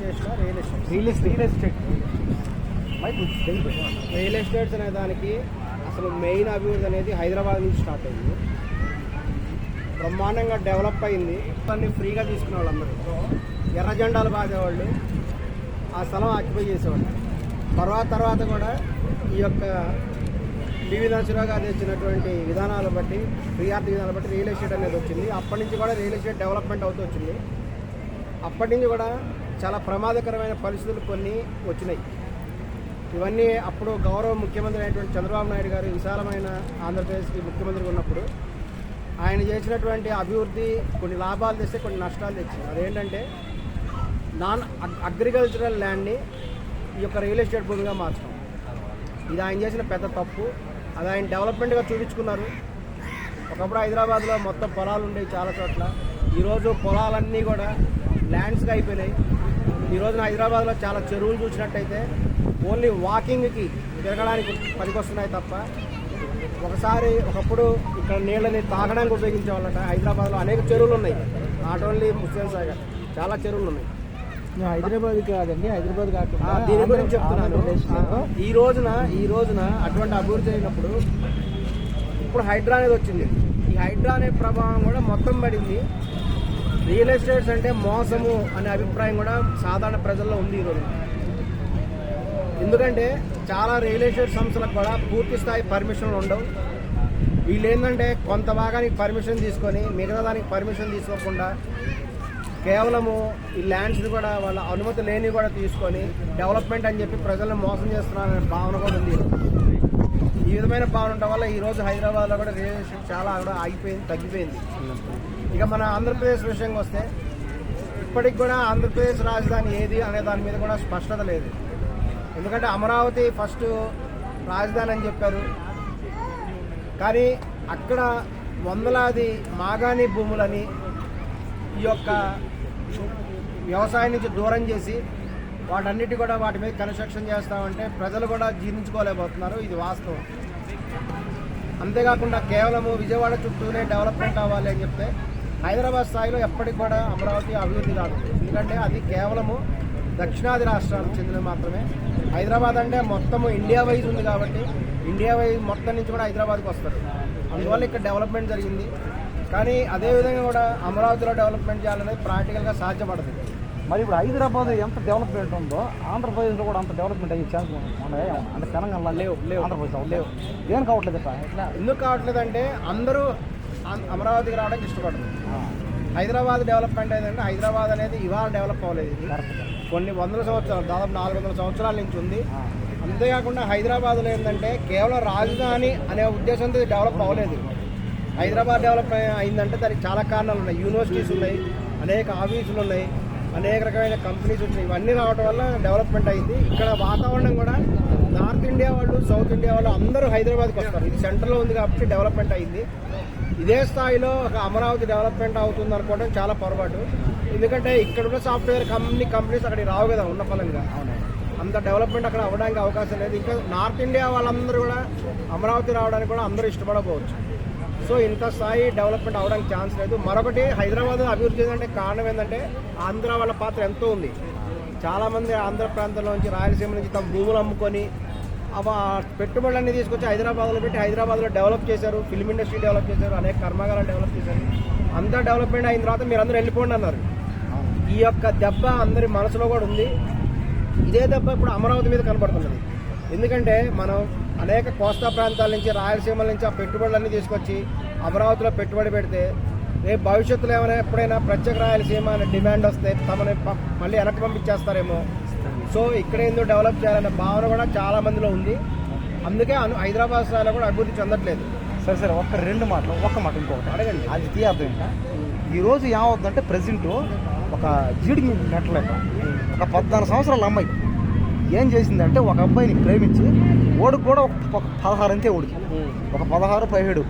Real estate real estate real estates అనే దానికి అసలు మెయిన్ అభివృద్ధి అనేది హైదరాబాద్ నుంచి స్టార్ట్ అయింది. బ్రహ్మాండంగా డెవలప్ అయింది. అన్ని ఫ్రీగా తీసుకునే వాళ్ళందరూ. ఎర్ర జెండాలు బాగేవాళ్ళు ఆ స్థలం ఆక్యుపై చేసేవాళ్ళు. తర్వాత తర్వాత కూడా ఈ యొక్క పివి నరసింహరావు గారు తెచ్చినటువంటి విధానాలు బట్టి ప్రియార్థి విధానాలు బట్టి రియల్ ఎస్టేట్ అనేది వచ్చింది. అప్పటి నుంచి కూడా రియల్ ఎస్టేట్ డెవలప్మెంట్ అవుతూ వచ్చింది. అప్పటి నుంచి కూడా చాలా ప్రమాదకరమైన పరిస్థితులు కొన్ని వచ్చినాయి. ఇవన్నీ అప్పుడు గౌరవ ముఖ్యమంత్రి అయినటువంటి చంద్రబాబు నాయుడు గారు విశాలమైన ఆంధ్రప్రదేశ్కి ముఖ్యమంత్రిగా ఉన్నప్పుడు ఆయన చేసినటువంటి అభివృద్ధి కొన్ని లాభాలు తెస్తే కొన్ని నష్టాలు తెచ్చింది. అదేంటంటే నాన్ అగ్- అగ్రికల్చరల్ ల్యాండ్ని ఈ యొక్క రియల్ ఎస్టేట్ భూమిగా మార్చడం. ఇది ఆయన చేసిన పెద్ద తప్పు. అది ఆయన డెవలప్మెంట్గా చూపించుకున్నారు. ఒకప్పుడు హైదరాబాద్లో మొత్తం పొలాలు ఉండేవి చాలా చోట్ల. ఈరోజు పొలాలన్నీ కూడా ల్యాండ్స్గా అయిపోయినాయి. ఈ రోజున హైదరాబాద్లో చాలా చెరువులు చూసినట్టయితే ఓన్లీ వాకింగ్కి తిరగడానికి పనికొస్తున్నాయి తప్ప ఒకసారి ఒకప్పుడు ఇక్కడ నీళ్ళని తాగడానికి ఉపయోగించేవాళ్ళట. హైదరాబాద్లో అనేక చెరువులు ఉన్నాయి. నాట్ ఓన్లీ ముస్లిం సాగర్ చాలా చెరువులు ఉన్నాయి. హైదరాబాద్ కాదండి హైదరాబాద్ కాకుండా దీని గురించి చెప్తున్నాను. ఈ రోజున ఈ రోజున అటువంటి అభివృద్ధి అయినప్పుడు ఇప్పుడు హైడ్రా అనేది వచ్చింది. ఈ హైడ్రా అనే ప్రభావం కూడా మొత్తం పడింది. రియల్ ఎస్టేట్స్ అంటే మోసము అనే అభిప్రాయం కూడా సాధారణ ప్రజల్లో ఉంది ఈరోజు. ఎందుకంటే చాలా రియల్ ఎస్టేట్ సంస్థలకు కూడా పూర్తి స్థాయి పర్మిషన్లు ఉండవు. వీళ్ళు ఏంటంటే కొంత భాగానికి పర్మిషన్ తీసుకొని మిగతా దానికి పర్మిషన్ తీసుకోకుండా కేవలము ఈ ల్యాండ్స్ని కూడా వాళ్ళ అనుమతి లేని కూడా తీసుకొని డెవలప్మెంట్ అని చెప్పి ప్రజలను మోసం చేస్తున్నారనే భావన కూడా ఉంది ఈ విధమైన భావన ఉండడం వల్ల ఈ రోజు హైదరాబాద్లో కూడా రిజర్వేషన్ చాలా కూడా ఆగిపోయింది తగ్గిపోయింది. ఇక మన ఆంధ్రప్రదేశ్ విషయంగా వస్తే ఇప్పటికి కూడా ఆంధ్రప్రదేశ్ రాజధాని ఏది అనే దాని మీద కూడా స్పష్టత లేదు. ఎందుకంటే అమరావతి ఫస్ట్ రాజధాని అని చెప్పారు. కానీ అక్కడ వందలాది మాగాణి భూములని ఈ యొక్క వ్యవసాయం నుంచి దూరం చేసి వాటన్నిటి కూడా వాటి మీద కన్స్ట్రక్షన్ చేస్తామంటే ప్రజలు కూడా జీర్ణించుకోలేకపోతున్నారు. ఇది వాస్తవం. అంతేకాకుండా కేవలము విజయవాడ చుట్టూనే డెవలప్మెంట్ అవ్వాలి అని చెప్తే హైదరాబాద్ స్థాయిలో ఎప్పటికి కూడా అమరావతి అభివృద్ధి కాదు. ఎందుకంటే అది కేవలము దక్షిణాది రాష్ట్రాలకు చెందిన మాత్రమే. హైదరాబాద్ అంటే మొత్తము ఇండియా వైజ్ ఉంది కాబట్టి ఇండియా వైజ్ మొత్తం నుంచి కూడా హైదరాబాద్కి వస్తారు. అందువల్ల ఇక్కడ డెవలప్మెంట్ జరిగింది. కానీ అదేవిధంగా కూడా అమరావతిలో డెవలప్మెంట్ చేయాలనేది ప్రాక్టికల్గా సాధ్యపడుతుంది మరి ఇప్పుడు హైదరాబాద్ ఎంత డెవలప్మెంట్ ఉందో ఆంధ్రప్రదేశ్లో కూడా అంత డెవలప్మెంట్ అయ్యే ఛాన్స్ ఉన్నాయి అంటే తెలంగాణలో లేవు, లేవు. ఆంధ్రప్రదేశ్ లేవు. ఏం కావట్లేదు ఎందుకు కావట్లేదంటే అందరూ అం- అమరావతికి రావడానికి ఇష్టపడరు. హైదరాబాద్ డెవలప్మెంట్ ఏంటంటే హైదరాబాద్ అనేది ఇవాళ డెవలప్ అవ్వలేదు. కొన్ని వందల సంవత్సరాలు దాదాపు నాలుగు వందల సంవత్సరాల నుంచి ఉంది. అంతేకాకుండా హైదరాబాద్లో ఏంటంటే కేవలం రాజధాని అనే ఉద్దేశంతో ఇది డెవలప్ అవ్వలేదు. హైదరాబాద్ డెవలప్ అయిందంటే దానికి చాలా కారణాలు ఉన్నాయి. యూనివర్సిటీస్ ఉన్నాయి అనేక ఆఫీసులు ఉన్నాయి. అనేక రకమైన కంపెనీస్ వచ్చినాయి. ఇవన్నీ రావడం వల్ల డెవలప్మెంట్ అయింది. ఇక్కడ వాతావరణం కూడా నార్త్ ఇండియా వాళ్ళు సౌత్ ఇండియా వాళ్ళు అందరూ హైదరాబాద్కి వస్తారు. ఇది సెంటర్లో ఉంది కాబట్టి డెవలప్మెంట్ అయింది. ఇదే స్థాయిలో ఒక అమరావతి డెవలప్మెంట్ అవుతుంది అనుకోవడం చాలా పొరపాటు. ఎందుకంటే ఇక్కడ ఉన్న సాఫ్ట్వేర్ కంపెనీ కంపెనీస్ అక్కడికి రావు కదా ఉన్న ఫలంగా అంత డెవలప్మెంట్ అక్కడ అవ్వడానికి అవకాశం లేదు. ఇంకా నార్త్ ఇండియా వాళ్ళందరూ కూడా అమరావతి రావడానికి కూడా అందరూ ఇష్టపడకపోవచ్చు. సో ఇంత స్థాయి డెవలప్మెంట్ అవడానికి ఛాన్స్ లేదు. మరొకటి హైదరాబాద్ అభివృద్ధి చెందంటే కారణం ఏంటంటే ఆంధ్ర వాళ్ళ పాత్ర ఎంతో ఉంది. చాలామంది ఆంధ్ర ప్రాంతంలో నుంచి రాయలసీమ నుంచి తమ భూములు అమ్ముకొని అవ పెట్టుబడులన్నీ తీసుకొచ్చి హైదరాబాద్లో పెట్టి హైదరాబాద్లో డెవలప్ చేశారు. ఫిల్మ్ ఇండస్ట్రీ డెవలప్ చేశారు. అనేక కర్మాగారాలు డెవలప్ చేశారు. అంతా డెవలప్మెంట్ అయిన తర్వాత మీరు అందరూ వెళ్ళిపోండి అన్నారు. ఈ యొక్క దెబ్బ అందరి మనసులో కూడా ఉంది. ఇదే దెబ్బ ఇప్పుడు అమరావతి మీద కనబడుతున్నది ఎందుకంటే మనం అనేక కోస్తా ప్రాంతాల నుంచి రాయలసీమల నుంచి ఆ పెట్టుబడులన్నీ తీసుకొచ్చి అమరావతిలో పెట్టుబడి పెడితే రేపు భవిష్యత్తులో ఏమైనా ఎప్పుడైనా ప్రత్యేక రాయలసీమ అనే డిమాండ్ వస్తే తమని మళ్ళీ వెనక్కి పంపించేస్తారేమో. సో ఇక్కడ ఏందో డెవలప్ చేయాలనే భావన కూడా చాలా మందిలో ఉంది. అందుకే హైదరాబాద్ స్థాయిలో కూడా అభివృద్ధి చెందట్లేదు. సరే సరే ఒక్క రెండు మాటలు ఒక్క మాట ఇంకొకటి. అడగండి. అది తీయర్థం ఇంకా ఈరోజు ఏమవుతుందంటే ప్రజెంట్ ఒక జీడికి నెట్టలేక ఒక పద్నాలుగు సంవత్సరాల అమ్మాయి ఏం చేసిందంటే ఒక అబ్బాయిని ప్రేమించి ఓడికి కూడా ఒక పదహారు అంతే ఓడికి. ఒక పదహారు పదిహేడు.